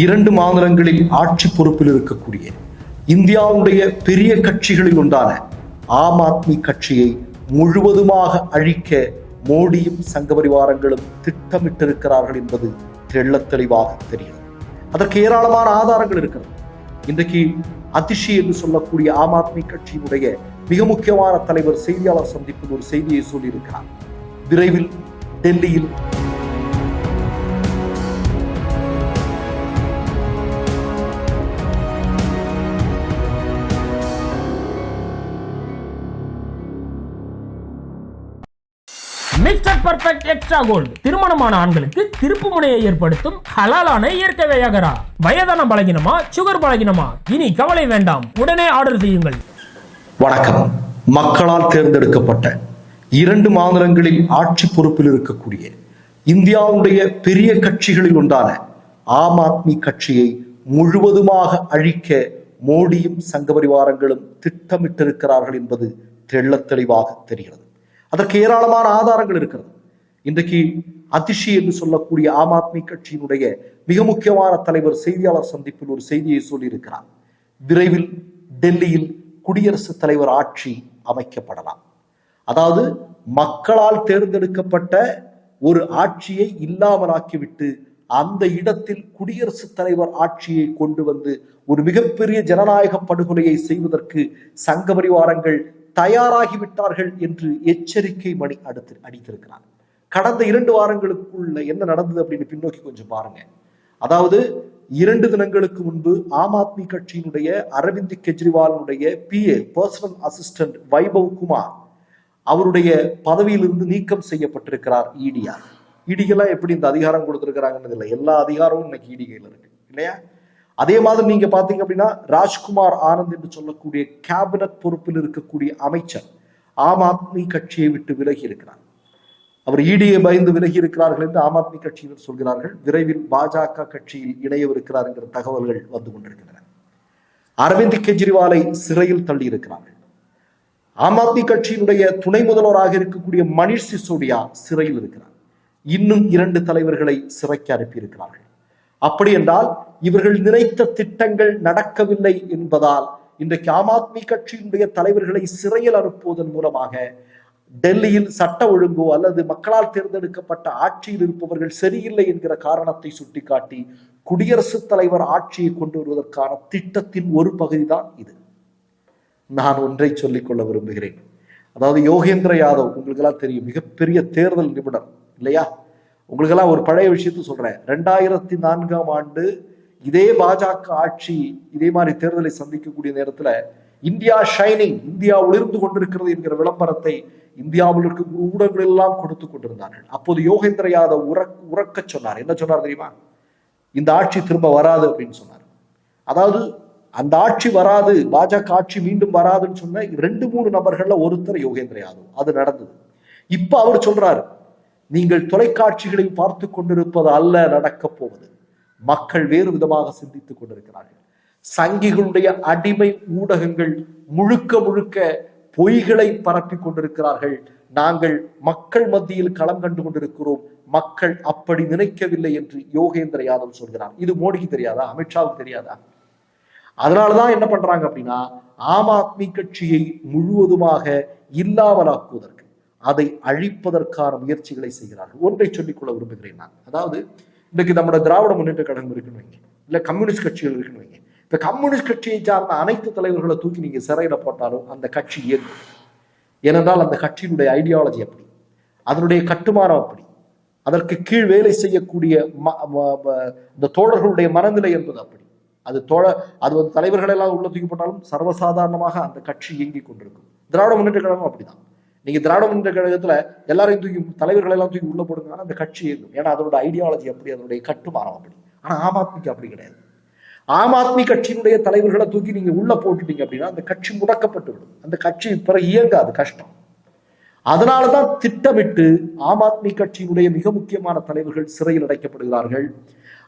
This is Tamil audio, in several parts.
இரண்டு மாநிலங்களில் ஆட்சி பொறுப்பில் இருக்கக்கூடிய இந்தியாவுடைய பெரிய கட்சிகளில் ஒன்றான ஆம் ஆத்மி கட்சியை முழுவதுமாக அழிக்க மோடியும் சங்கபரிவாரங்களும் திட்டமிட்டிருக்கிறார்கள் என்பது தெள்ள தெளிவாக தெரிகிறது. அதற்கு ஏராளமான ஆதாரங்கள் இருக்கிறது. இன்றைக்கு அதிஷி என்று சொல்லக்கூடிய ஆம் ஆத்மி கட்சியினுடைய மிக முக்கியமான தலைவர் செய்தியாளர் சந்திப்பில் ஒரு செய்தியை சொல்லியிருக்கிறார். விரைவில் டெல்லியில் மிஸ்டர் பர்ஃபெக்ட் எக்ஸ்ட்ரா கோல்டு திருமணமான ஆண்களுக்கு திருப்பு முனையை ஏற்படுத்தும் ஹலாலான இயற்கை வியாகரா. வயதான பலகினமா சுகர் பலகினமா? இனி கவலை வேண்டாம். உடனே ஆர்டர் செய்யுங்கள். வணக்கம். மக்களால் தேர்ந்தெடுக்கப்பட்ட இரண்டு மாநிலங்களில் ஆட்சி பொறுப்பில் இருக்கக்கூடிய இந்தியாவுடைய பெரிய கட்சிகளில் ஒன்றான ஆம் ஆத்மி கட்சியை முழுவதுமாக அழிக்க மோடியும் சங்கபரிவாரங்களும் திட்டமிட்டிருக்கிறார்கள் என்பது தெள்ள தெளிவாக தெரிகிறது. அதற்கு ஏராளமான ஆதாரங்கள் இருக்கிறது. இன்றைக்கு அதிஷி என்று சொல்லக்கூடிய ஆம் ஆத்மி கட்சியினுடைய மிக முக்கியமான தலைவர் செய்தியாளர் சந்திப்பில் ஒரு செய்தியை சொல்லியிருக்கிறார். விரைவில் டெல்லியில் குடியரசுத் தலைவர் ஆட்சி அமைக்கப்படலாம். அதாவது மக்களால் தேர்ந்தெடுக்கப்பட்ட ஒரு ஆட்சியை இல்லாமலாக்கிவிட்டு அந்த இடத்தில் குடியரசுத் தலைவர் ஆட்சியை கொண்டு வந்து ஒரு மிகப்பெரிய ஜனநாயக படுகொலையை செய்வதற்கு சங்க பரிவாரங்கள் தயாராகிவிட்டார்கள் என்று எச்சரிக்கை மணி அடுத்து அடித்திருக்கிறார். கடந்த இரண்டு வாரங்களுக்குள்ள என்ன நடந்தது அப்படின்னு பின்னோக்கி கொஞ்சம் பாருங்க. அதாவது இரண்டு தினங்களுக்கு முன்பு ஆம் ஆத்மி கட்சியினுடைய Arvind கெஜ்ரிவாலினுடைய PA personal assistant Vaibhav Kumar அவருடைய பதவியிலிருந்து நீக்கம் செய்யப்பட்டிருக்கிறார் இடியார் இடிகெல்லாம் எப்படி இந்த அதிகாரம் கொடுத்திருக்கிறாங்கன்னு இல்லை எல்லா அதிகாரமும் இன்னைக்கு இடி கையில இருக்கு. இல்லையா? அதே மாதிரி நீங்க பாத்தீங்க அப்படின்னா ராஜ்குமார் ஆனந்த் என்று சொல்லக்கூடிய கேபினட் பொறுப்பில் இருக்கக்கூடிய அமைச்சர் ஆம் ஆத்மி கட்சியை விட்டு விலகி இருக்கிறார். அவர் இடியை பயந்து விலகி இருக்கிறார்கள் என்று ஆம் ஆத்மி கட்சியினர் சொல்கிறார்கள். விரைவில் பாஜக கட்சியில் இணையவிருக்கிறார் என்கிற தகவல்கள் வந்து கொண்டிருக்கின்றன. அரவிந்த் கெஜ்ரிவாலை சிறையில் தள்ளி இருக்கிறார்கள். ஆம் ஆத்மி கட்சியினுடைய துணை முதல்வராக இருக்கக்கூடிய மணிஷ் சிசோடியா சிறையில் இருக்கிறார். இன்னும் இரண்டு தலைவர்களை சிறைக்கு அனுப்பியிருக்கிறார்கள். அப்படி என்றால் இவர்கள் நினைத்த திட்டங்கள் நடக்கவில்லை என்பதால் இன்றைக்கு ஆம் ஆத்மி கட்சியினுடைய தலைவர்களை சிறையில் அனுப்புவதன் மூலமாக டெல்லியில் சட்ட ஒழுங்கோ அல்லது மக்களால் தேர்ந்தெடுக்கப்பட்ட ஆட்சியில் இருப்பவர்கள் சரியில்லை என்கிற காரணத்தை சுட்டிக்காட்டி குடியரசுத் தலைவர் ஆட்சியை கொண்டு வருவதற்கான திட்டத்தின் ஒரு பகுதிதான் இது. நான் ஒன்றை சொல்லிக்கொள்ள விரும்புகிறேன். அதாவது யோகேந்திர யாதவ் உங்களுக்கெல்லாம் தெரியும் மிகப்பெரிய தேர்தல் நிபுணர் இல்லையா? உங்களுக்கெல்லாம் ஒரு பழைய விஷயத்த சொல்றேன். ரெண்டாயிரத்தி நான்காம் ஆண்டு இதே பாஜக ஆட்சி இதே மாதிரி தேர்தலை சந்திக்கக்கூடிய நேரத்துல இந்தியா ஷைனிங் இந்தியா ஒளிர்ந்து கொண்டிருக்கிறது என்கிற விளம்பரத்தை இந்தியாவில் இருக்க ஊடகங்கள் எல்லாம் கொடுத்து கொண்டிருந்தார்கள். அப்போது யோகேந்திர யாதவ் உறக் உறக்க சொன்னார். என்ன சொன்னார் தெரியுமா? இந்த ஆட்சி திரும்ப வராது அப்படின்னு சொன்னார். அதாவது அந்த ஆட்சி வராது பாஜக ஆட்சி மீண்டும் வராதுன்னு சொன்ன ரெண்டு மூணு நபர்கள்ல ஒருத்தர் யோகேந்திர யாதவ். அது நடந்தது. இப்ப அவர் சொல்றாரு நீங்கள் தொலைக்காட்சிகளை பார்த்து கொண்டிருப்பது அல்ல நடக்கப் போவது. மக்கள் வேறு விதமாக சிந்தித்துக் கொண்டிருக்கிறார்கள். சங்கிகளுடைய அடிமை ஊடகங்கள் முழுக்க முழுக்க பொய்களை பரப்பி கொண்டிருக்கிறார்கள். நாங்கள் மக்கள் மத்தியில் களம் கண்டு கொண்டிருக்கிறோம். மக்கள் அப்படி நினைக்கவில்லை என்று யோகேந்திர யாதவ் சொல்கிறார். இது மோடிக்கு தெரியாதா? அமித்ஷாவுக்கு தெரியாதா? அதனாலதான் என்ன பண்றாங்க அப்படின்னா ஆம் ஆத்மி கட்சியை முழுவதுமாக இல்லாமலாக்குவதற்கு அதை அழிப்பதற்கான முயற்சிகளை செய்கிறார்கள். ஒன்றை சொல்லிக்கொள்ள விரும்புகிறேன் நான். அதாவது இன்றைக்கு நம்மளோட திராவிட முன்னேற்ற கழகம் இருக்குன்னு வைங்க. இல்லை கம்யூனிஸ்ட் கட்சிகள் இருக்குன்னு வைங்க. இப்போ கம்யூனிஸ்ட் கட்சியை சார்ந்த அனைத்து தலைவர்களை தூக்கி நீங்க சிறையில போட்டாலும் அந்த கட்சி இயங்கும். ஏனென்றால் அந்த கட்சியினுடைய ஐடியாலஜி அப்படி. அதனுடைய கட்டுமானம் அப்படி. அதற்கு கீழ் வேலை செய்யக்கூடிய ம- இந்த தோழர்களுடைய மனநிலை என்பது அப்படி. அது தோழ அது வந்து தலைவர்களெல்லாம் உள்ள தூக்கி போட்டாலும் சர்வசாதாரணமாக அந்த கட்சி இயங்கிக் கொண்டிருக்கும். திராவிட முன்னேற்ற கழகம் அப்படிதான். நீங்க திராவிட முன்னேற்ற கழகத்துல எல்லாரையும் தூக்கி தலைவர்கள் எல்லாம் தூக்கி உள்ள போடுங்க அந்த கட்சி இருக்கும் ஏன்னா அதோட ஐடியாலஜி அப்படி அதனுடைய கட்டுமானம் அப்படி. ஆனா ஆம் ஆத்மிக்கு அப்படி கிடையாது. ஆம் ஆத்மி கட்சியினுடைய தலைவர்களை தூக்கி நீங்க உள்ள போட்டுட்டீங்க அப்படின்னா அந்த கட்சி முடக்கப்பட்டு விடும். அந்த கட்சி பிறகு இயங்காது கஷ்டம். அதனாலதான் திட்டமிட்டு ஆம் ஆத்மி கட்சியினுடைய மிக முக்கியமான தலைவர்கள் சிறையில் அடைக்கப்படுகிறார்கள்.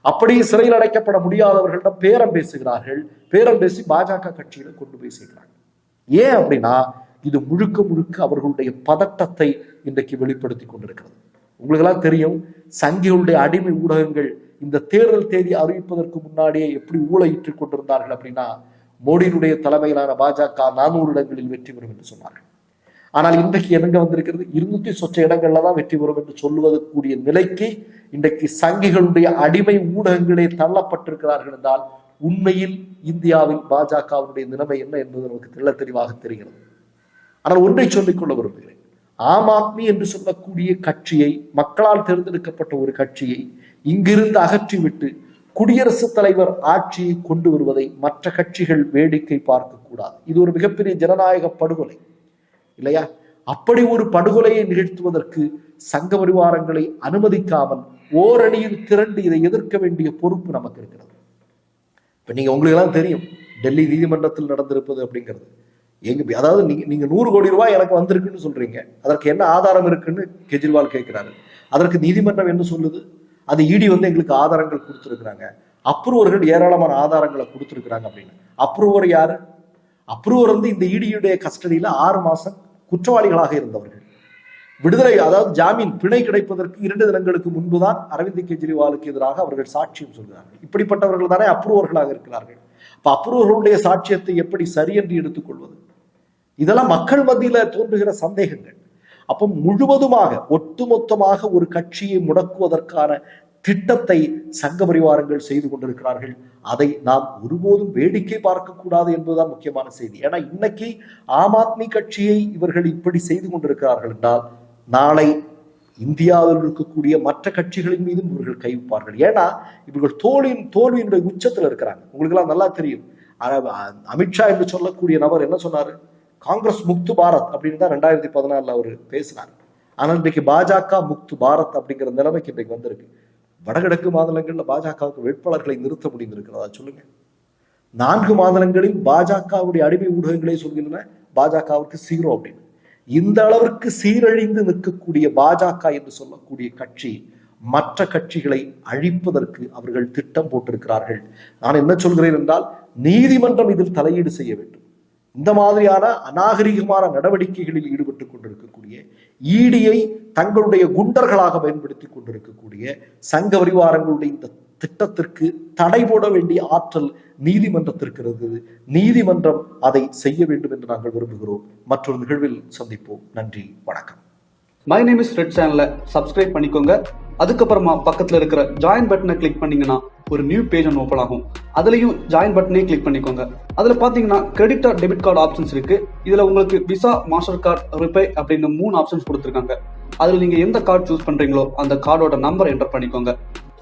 அப்படி சிறையில் அடைக்கப்பட முடியாதவர்களிடம் பேரம் பேசுகிறார்கள். பேரம் பேசி பாஜக கட்சியில கொண்டு போய் சேர்க்கிறாங்க. ஏன் அப்படின்னா இது முழுக்க முழுக்க அவர்களுடைய பதட்டத்தை இன்றைக்கு வெளிப்படுத்தி கொண்டிருக்கிறது. உங்களுக்கெல்லாம் தெரியும் சங்கிகளுடைய அடிமை ஊடகங்கள் இந்த தேர்தல் தேதி அறிவிப்பதற்கு முன்னாடியே எப்படி ஊழையிட்டுக் கொண்டிருந்தார்கள் அப்படின்னா மோடியினுடைய தலைமையிலான பாஜக நானூறு இடங்களில் வெற்றி பெறும் என்று சொன்னார்கள். ஆனால் இன்றைக்கு என்னங்க வந்திருக்கிறது இருநூத்தி சொச்ச இடங்கள்ல தான் வெற்றி பெறும் என்று சொல்லுவது கூடிய நிலைக்கு இன்றைக்கு சங்கிகளுடைய அடிமை ஊடகங்களே தள்ளப்பட்டிருக்கிறார்கள் என்றால் உண்மையில் இந்தியாவில் பாஜகவினுடைய நிலைமை என்ன என்பது நமக்கு தெள்ள தெளிவாக தெரிகிறது. ஆனால் ஒன்றை சொல்லிக்கொள்ள விரும்புகிறேன். ஆம் ஆத்மி என்று சொல்லக்கூடிய கட்சியை மக்களால் தேர்ந்தெடுக்கப்பட்ட ஒரு கட்சியை இங்கிருந்து அகற்றிவிட்டு குடியரசுத் தலைவர் ஆட்சியை கொண்டு வருவதை மற்ற கட்சிகள் வேடிக்கை பார்க்க கூடாது இது ஒரு மிகப்பெரிய ஜனநாயக படுகொலை. இல்லையா? அப்படி ஒரு படுகொலையை நிகழ்த்துவதற்கு சங்க பரிவாரங்களை அனுமதிக்காமல் ஓரணியில் திரண்டு இதை எதிர்க்க வேண்டிய பொறுப்பு நமக்கு இருக்கிறது. இப்ப நீங்க உங்களுக்கு எல்லாம் தெரியும் டெல்லி நீதிமன்றத்தில் நடந்திருப்பது அப்படிங்கிறது. எங்க அதாவது நீங்க நீங்க நூறு கோடி ரூபாய் எனக்கு வந்திருக்குன்னு சொல்றீங்க. அதற்கு என்ன ஆதாரம் இருக்குன்னு கெஜ்ரிவால் கேட்கிறாரு. அதற்கு நீதிமன்றம் என்ன சொல்லுது? அது இடி வந்து எங்களுக்கு ஆதாரங்கள் கொடுத்துருக்குறாங்க. அப்ரூவர்கள் ஏராளமான ஆதாரங்களை கொடுத்துருக்குறாங்க அப்படின்னு. அப்ரூவர் யாரு? அப்ரூவர் வந்து இந்த இடியுடைய கஸ்டடியில ஆறு மாசம் குற்றவாளிகளாக இருந்தவர்கள். விடுதலை அதாவது ஜாமீன் பிணை கிடைப்பதற்கு இரண்டு தினங்களுக்கு முன்புதான் அரவிந்த் கெஜ்ரிவாலுக்கு எதிராக அவர்கள் சாட்சியம் சொல்கிறார்கள். இப்படிப்பட்டவர்கள் தானே அப்ரூவர்களாக இருக்கிறார்கள். அப்ப அப்ரூவர்களுடைய சாட்சியத்தை எப்படி சரி என்று எடுத்துக்கொள்வது இதெல்லாம் மக்கள் மத்தியில தோன்றுகிற சந்தேகங்கள். அப்போ முழுவதுமாக ஒட்டுமொத்தமாக ஒரு கட்சியை முடக்குவதற்கான திட்டத்தை சங்க பரிவாரங்கள் செய்து கொண்டிருக்கிறார்கள். அதை நாம் ஒருபோதும் வேடிக்கை பார்க்கக்கூடாது என்பதுதான் முக்கியமான செய்தி. ஏன்னா இன்னைக்கு ஆம் ஆத்மி கட்சியை இவர்கள் இப்படி செய்து கொண்டிருக்கிறார்கள் என்றால் நாளை இந்தியாவில் இருக்கக்கூடிய மற்ற கட்சிகளின் மீதும் இவர்கள் கைவிப்பார்கள் ஏன்னா இவர்கள் தோல்வியின் தோல்வியினுடைய உச்சத்தில் இருக்கிறாங்க. உங்களுக்கு எல்லாம் நல்லா தெரியும். அமித்ஷா என்று சொல்லக்கூடிய நபர் என்ன சொன்னாரு? காங்கிரஸ் முக்து பாரத் அப்படின்னு தான் ரெண்டாயிரத்தி பதினாலுல அவர் பேசினார். ஆனால் இன்றைக்கு பாஜக முக்து பாரத் அப்படிங்கிற நிலைமைக்கு இன்றைக்கு வந்திருக்கு. வடகிழக்கு மாநிலங்களில் பாஜகவுக்கு வேட்பாளர்களை நிறுத்த முடிந்திருக்கிறதா சொல்லுங்க. நான்கு மாநிலங்களில் பாஜகவுடைய அடிமை ஊடகங்களே சொல்கின்றன. பாஜகவுக்கு சீரோ அப்படின்னு. இந்த அளவிற்கு சீரழிந்து நிற்கக்கூடிய பாஜக என்று சொல்லக்கூடிய கட்சி மற்ற கட்சிகளை அழிப்பதற்கு அவர்கள் திட்டம் போட்டிருக்கிறார்கள். நான் என்ன சொல்கிறேன் என்றால் நீதிமன்றம் இதில் தலையீடு செய்ய வேண்டும். இந்த மாதிரியான அநாகரிகமான நடவடிக்கைகளில் ஈடுபட்டுக் கொண்டிருக்கக்கூடிய ஈடியை தங்களுடைய குண்டர்களாக பயன்படுத்தி கொண்டிருக்கக்கூடிய சங்க பரிவாரங்களுடைய இந்த திட்டத்திற்கு தடை போட வேண்டிய ஆற்றல் நீதிமன்றத்திற்கு இருக்கிறது நீதிமன்றம் அதை செய்ய வேண்டும் என்று நாங்கள் விரும்புகிறோம். மற்றொரு நிகழ்வில் சந்திப்போம். நன்றி. வணக்கம். மை நேம் இஸ் ரெட் சேனலை சப்ஸ்கிரைப் பண்ணிக்கோங்க. அதுக்கப்புறமா பக்கத்தில் இருக்கிற ஜாயின் பட்டனை கிளிக் பண்ணீங்கன்னா ஒரு நியூ பேஜ் ஒன்று ஓப்பன் ஆகும். அதுலயும் ஜாயின் பட்டனே கிளிக் பண்ணிக்கோங்க. அதில் பார்த்தீங்கன்னா credit or debit card options இருக்கு. இதில் உங்களுக்கு விசா மாஸ்டர் கார்டு ரிப்பே அப்படின்னு மூணு ஆப்ஷன்ஸ் கொடுத்துருக்காங்க. அதில் நீங்கள் எந்த கார்டு சூஸ் பண்ணுறீங்களோ அந்த கார்டோட நம்பர் என்டர் பண்ணிக்கோங்க.